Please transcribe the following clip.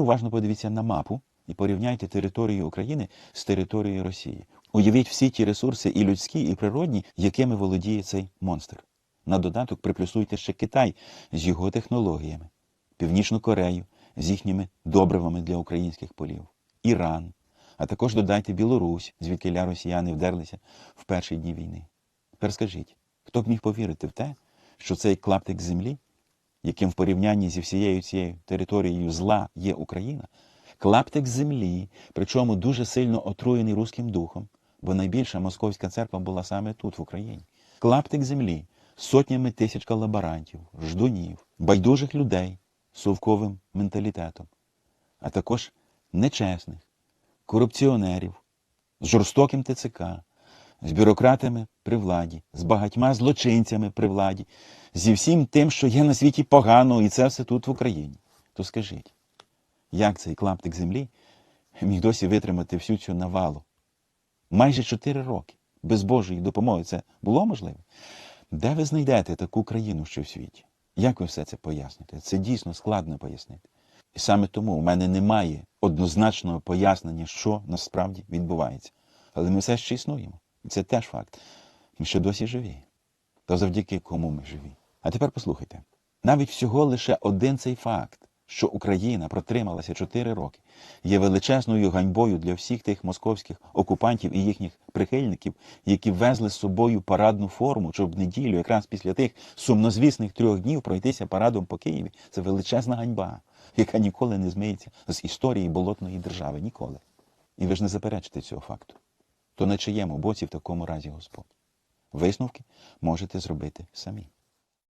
Уважно подивіться на мапу і порівняйте територію України з територією Росії. Уявіть всі ті ресурси і людські, і природні, якими володіє цей монстр. На додаток приплюсуйте ще Китай з його технологіями, Північну Корею з їхніми добривами для українських полів, Іран, а також додайте Білорусь, звідки росіяни вдерлися в перші дні війни. Тепер скажіть, хто б міг повірити в те, що цей клаптик землі, яким в порівнянні зі всією цією територією зла є Україна, клаптик землі, причому дуже сильно отруєний руським духом, бо найбільша московська церква була саме тут, в Україні. Клаптик землі сотнями тисяч колаборантів, ждунів, байдужих людей з совковим менталітетом, а також нечесних, корупціонерів, з жорстоким ТЦК, з бюрократами при владі, з багатьма злочинцями при владі, зі всім тим, що є на світі погано, і це все тут в Україні. То скажіть, як цей клаптик землі міг досі витримати всю цю навалу? Майже чотири роки без Божої допомоги це було можливо? Де ви знайдете таку країну, що в світі? Як ви все це поясните? Це дійсно складно пояснити. І саме тому у мене немає однозначного пояснення, що насправді відбувається. Але ми все ще існуємо. І це теж факт. Ми ще досі живі. Та завдяки кому ми живі. А тепер послухайте: навіть всього лише один цей факт, що Україна протрималася 4 роки, є величезною ганьбою для всіх тих московських окупантів і їхніх прихильників, які везли з собою парадну форму, щоб в неділю, якраз після тих сумнозвісних трьох днів пройтися парадом по Києві. Це величезна ганьба, яка ніколи не змиється з історії болотної держави. Ніколи. І ви ж не заперечите цього факту. То на чиєму боці в такому разі Господь? Висновки можете зробити самі.